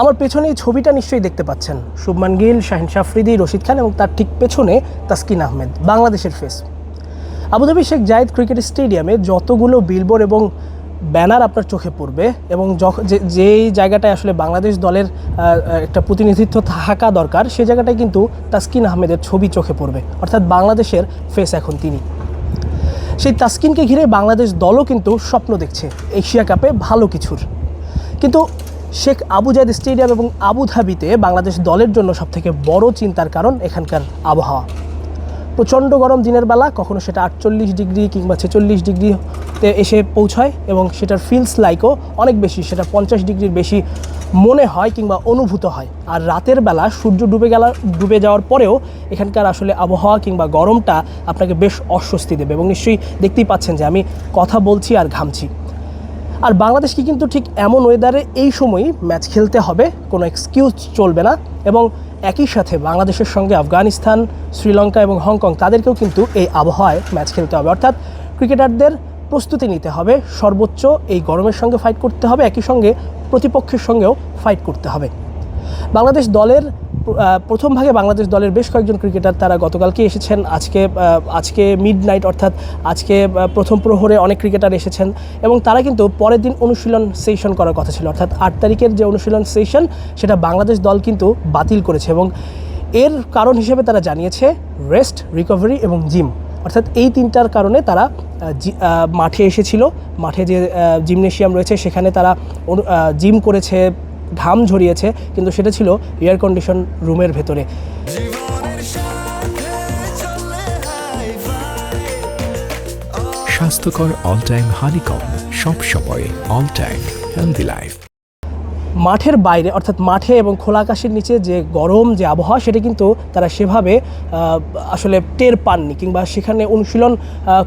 আমার পেছনে এই ছবিটা নিশ্চয়ই দেখতে পাচ্ছেন। শুভমান গিল, শাহিন শাফরিদি, রশিদ খান এবং তার ঠিক পেছনে তাসকিন আহমেদ, বাংলাদেশের face Abu Dhabi Sheikh Zayed cricket স্টেডিয়ামে যতগুলো বিলবোর্ড এবং ব্যানার আপনার চোখে পড়বে এবং যেই জায়গাটায় আসলে বাংলাদেশ দলের একটা প্রতিনিধিত্ব থাকা দরকার, সেই জায়গাটায় কিন্তু তাসকিন আহমেদের ছবি চোখে পড়বে। অর্থাৎ বাংলাদেশের ফেস এখন তিনি। সেই তাসকিনকে ঘিরে বাংলাদেশ দলও কিন্তু স্বপ্ন দেখছে। এশিয়া কাপে ভালো কিছুর। কিন্তু শেখ আবুজাদ স্টেডিয়াম এবং আবুধাবিতে বাংলাদেশ দলের জন্য সবথেকে বড় চিন্তার কারণ এখানকার আবহাওয়া। প্রচণ্ড গরম দিনের বেলা কখনো সেটা আটচল্লিশ ডিগ্রি কিংবা ছেচল্লিশ ডিগ্রিতে এসে পৌঁছায় এবং সেটার ফিলস লাইকও অনেক বেশি, সেটা পঞ্চাশ ডিগ্রির বেশি মনে হয় কিংবা অনুভূত হয়। আর রাতের বেলা সূর্য ডুবে গেলা, ডুবে যাওয়ার পরেও এখানকার আসলে আবহাওয়া কিংবা গরমটা আপনাকে বেশ অস্বস্তি দেবে এবং নিশ্চয়ই দেখতেই পাচ্ছেন যে আমি কথা বলছি আর ঘামছি। আর বাংলাদেশকে কিন্তু ঠিক এমন ওয়েদারে এই সময়ই ম্যাচ খেলতে হবে, কোনো এক্সকিউজ চলবে না এবং একই সাথে বাংলাদেশের সঙ্গে আফগানিস্তান, শ্রীলঙ্কা এবং হংকং তাদেরকেও কিন্তু এই আবহাওয়ায় ম্যাচ খেলতে হবে। অর্থাৎ ক্রিকেটারদের প্রস্তুতি নিতে হবে, সর্বোচ্চ এই গরমের সঙ্গে ফাইট করতে হবে, একই সঙ্গে প্রতিপক্ষের সঙ্গেও ফাইট করতে হবে। বাংলাদেশ দলের প্রথম ভাগে বাংলাদেশ দলের বেশ কয়েকজন ক্রিকেটার তারা গতকালকে এসেছেন। আজকে আজকে মিড নাইট অর্থাৎ আজকে প্রথম প্রহরে অনেক ক্রিকেটার এসেছেন এবং তারা কিন্তু পরের দিন অনুশীলন সেশন করার কথা ছিল। অর্থাৎ আট তারিখের যে অনুশীলন সেশন সেটা বাংলাদেশ দল কিন্তু বাতিল করেছে এবং এর কারণ হিসেবে তারা জানিয়েছে রেস্ট রিকভারি এবং জিম অর্থাৎ এই তিনটার কারণে তারা মাঠে এসেছিল। মাঠে যে জিমনেশিয়াম রয়েছে, সেখানে তারা জিম করেছে। ঘাম ঝরিয়েছে, কিন্তু সেটা ছিল এয়ার কন্ডিশন রুমের ভেতরে। স্বাস্থ্যকর অল টাইম হানিকম সব সময় অল টাইম হেলদি লাইফ মাঠের বাইরে, অর্থাৎ মাঠে এবং খোলা আকাশের নিচে যে গরম, যে আবহাওয়া, সেটা কিন্তু তারা সেভাবে আসলে টের পাননি কিংবা সেখানে অনুশীলন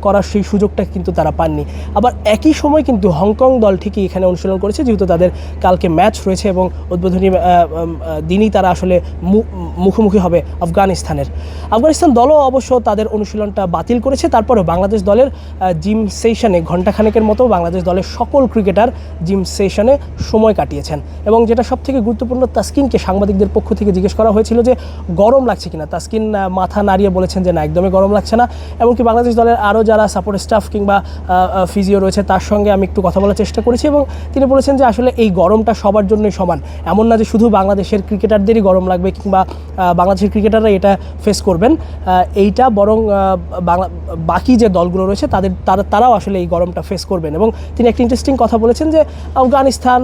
করার সেই সুযোগটা কিন্তু তারা পাননি। আবার একই সময় কিন্তু হংকং দল ঠিকই এখানে অনুশীলন করেছে, যেহেতু তাদের কালকে ম্যাচ রয়েছে এবং উদ্বোধনী দিনই তারা আসলে মুখোমুখি হবে আফগানিস্তানের। আফগানিস্তান দলও অবশ্য তাদের অনুশীলনটা বাতিল করেছে, তারপরেও বাংলাদেশ দলের জিম সেশনে ঘণ্টাখানেকের মতো বাংলাদেশ দলের সকল ক্রিকেটার জিম সেশনে সময় কাটিয়েছেন। এবং যেটা সব থেকে গুরুত্বপূর্ণ, তাসকিনকে সাংবাদিকদের পক্ষ থেকে জিজ্ঞেস করা হয়েছিল যে গরম লাগছে কিনা। তাসকিন মাথা নাড়িয়ে বলেছেন যে না, একদমই গরম লাগছে না। এমনকি বাংলাদেশ দলের আরও যারা সাপোর্ট স্টাফ কিংবা ফিজিও রয়েছে, তার সঙ্গে আমি একটু কথা বলার চেষ্টা করেছি এবং তিনি বলেছেন যে আসলে এই গরমটা সবার জন্যই সমান। এমন না যে শুধু বাংলাদেশের ক্রিকেটারদেরই গরম লাগবে কিংবা বাংলাদেশের ক্রিকেটাররা এটা ফেস করবেন। এইটা বরং বাকি যে দলগুলো রয়েছে, তাদের, তারা, তারাও আসলে এই গরমটা ফেস করবেন। এবং তিনি একটা ইন্টারেস্টিং কথা বলেছেন যে আফগানিস্তান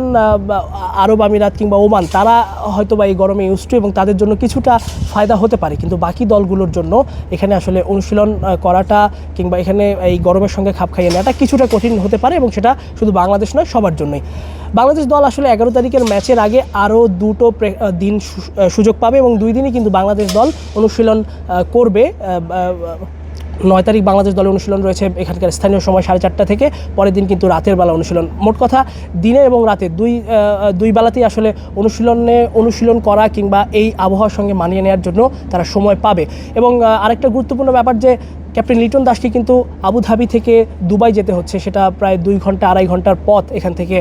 আরব আমিরাত কিংবা ওমান, তারা হয়তো বা এই গরমে ইউজ এবং তাদের জন্য কিছুটা ফায়দা হতে পারে। কিন্তু বাকি দলগুলোর জন্য এখানে আসলে অনুশীলন করাটা কিংবা এখানে এই গরমের সঙ্গে খাপ খাইয়ে নেওয়াটা কিছুটা কঠিন হতে পারে এবং সেটা শুধু বাংলাদেশ নয়, সবার জন্যই। বাংলাদেশ দল আসলে এগারো তারিখের ম্যাচের আগে আরও দুটো দিন সুযোগ পাবে এবং দুই দিনই কিন্তু বাংলাদেশ দল অনুশীলন করবে। নয় তারিখ বাংলাদেশ দলের অনুশীলন রয়েছে এখানকার স্থানীয় সময় সাড়ে চারটা থেকে। পরের দিন কিন্তু রাতের বেলা অনুশীলন। মোট কথা, দিনে এবং রাতে দুই দুই বেলাতেই আসলে অনুশীলনে অনুশীলন করা কিংবা এই আবহাওয়ার সঙ্গে মানিয়ে নেওয়ার জন্য তারা সময় পাবে। এবং আরেকটা গুরুত্বপূর্ণ ব্যাপার যে ক্যাপ্টেন লিটন দাসকে কিন্তু আবুধাবি থেকে দুবাই যেতে হচ্ছে। সেটা প্রায় দুই ঘণ্টা, আড়াই ঘণ্টার পথ এখান থেকে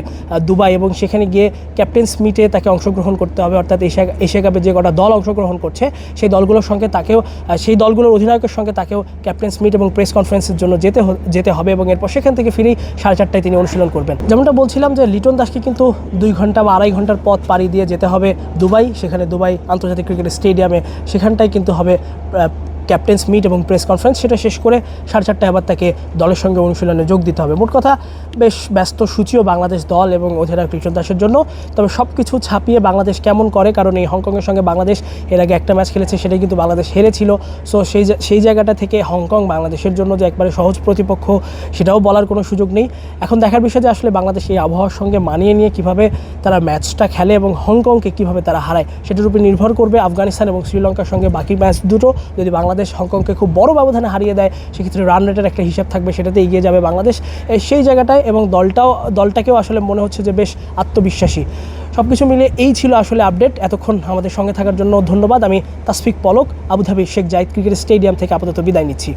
দুবাই এবং সেখানে গিয়ে ক্যাপ্টেন্স মিটে তাকে অংশগ্রহণ করতে হবে। অর্থাৎ এশিয়া এশিয়া কাপে যে কটা দল অংশগ্রহণ করছে, সেই দলগুলোর সঙ্গে তাকেও সেই দলগুলোর অধিনায়কের সঙ্গে তাকেও ক্যাপ্টেন্স মিট এবং প্রেস কনফারেন্সের জন্য যেতে যেতে হবে এবং এরপর সেখান থেকে ফিরেই সাড়ে চারটায় তিনি অনুশীলন করবেন। যেমনটা বলছিলাম যে লিটন দাসকে কিন্তু দুই ঘণ্টা বা আড়াই ঘণ্টার পথ পাড়ি দিয়ে যেতে হবে দুবাই। সেখানে দুবাই আন্তর্জাতিক ক্রিকেট স্টেডিয়ামে সেখানটায় কিন্তু হবে ক্যাপ্টেন্স মিট এবং প্রেস কনফারেন্স, সেটা শেষ করে সাড়ে চারটায় আবার তাকে দলের সঙ্গে অনুশীলনে যোগ দিতে হবে। মোট কথা, বেশ ব্যস্ত সূচিও বাংলাদেশ দল এবং অধিনায়ক কৃষ্ণ দাসের জন্য। তবে সব কিছু ছাপিয়ে বাংলাদেশ কেমন করে, কারণ এই হংকংয়ের সঙ্গে বাংলাদেশ, এর আগে একটা ম্যাচ খেলেছে, সেটাই কিন্তু বাংলাদেশ হেরেছিল। সো সেই সেই জায়গাটা থেকে হংকং বাংলাদেশের জন্য যে একবারে সহজ প্রতিপক্ষ, সেটাও বলার কোনো সুযোগ নেই। এখন দেখার বিষয় যে আসলে বাংলাদেশ এই আবহাওয়ার সঙ্গে মানিয়ে নিয়ে কীভাবে তারা ম্যাচটা খেলে এবং হংকংকে কীভাবে তারা হারায়, সেটার উপর নির্ভর করবে আফগানিস্তান এবং শ্রীলঙ্কার সঙ্গে বাকি ম্যাচ দুটো। যদি বাংলাদেশ হংকংকে খুব বড় ব্যবধানে হারিয়ে দেয়, সেক্ষেত্রে রান রেটের একটা হিসাব থাকবে, সেটাতে এগিয়ে যাবে বাংলাদেশ। সেই জায়গাটায় এবং দলটাও, দলটাকেও আসলে মনে হচ্ছে যে বেশ আত্মবিশ্বাসী। সব কিছু মিলে এই ছিল আসলে আপডেট এতক্ষণ আমাদের সঙ্গে থাকার জন্য ধন্যবাদ। আমি Tasfiq Polok, Abu Dhabi Sheikh Zayed cricket stadium থেকে আপাতত বিদায় নিচ্ছি।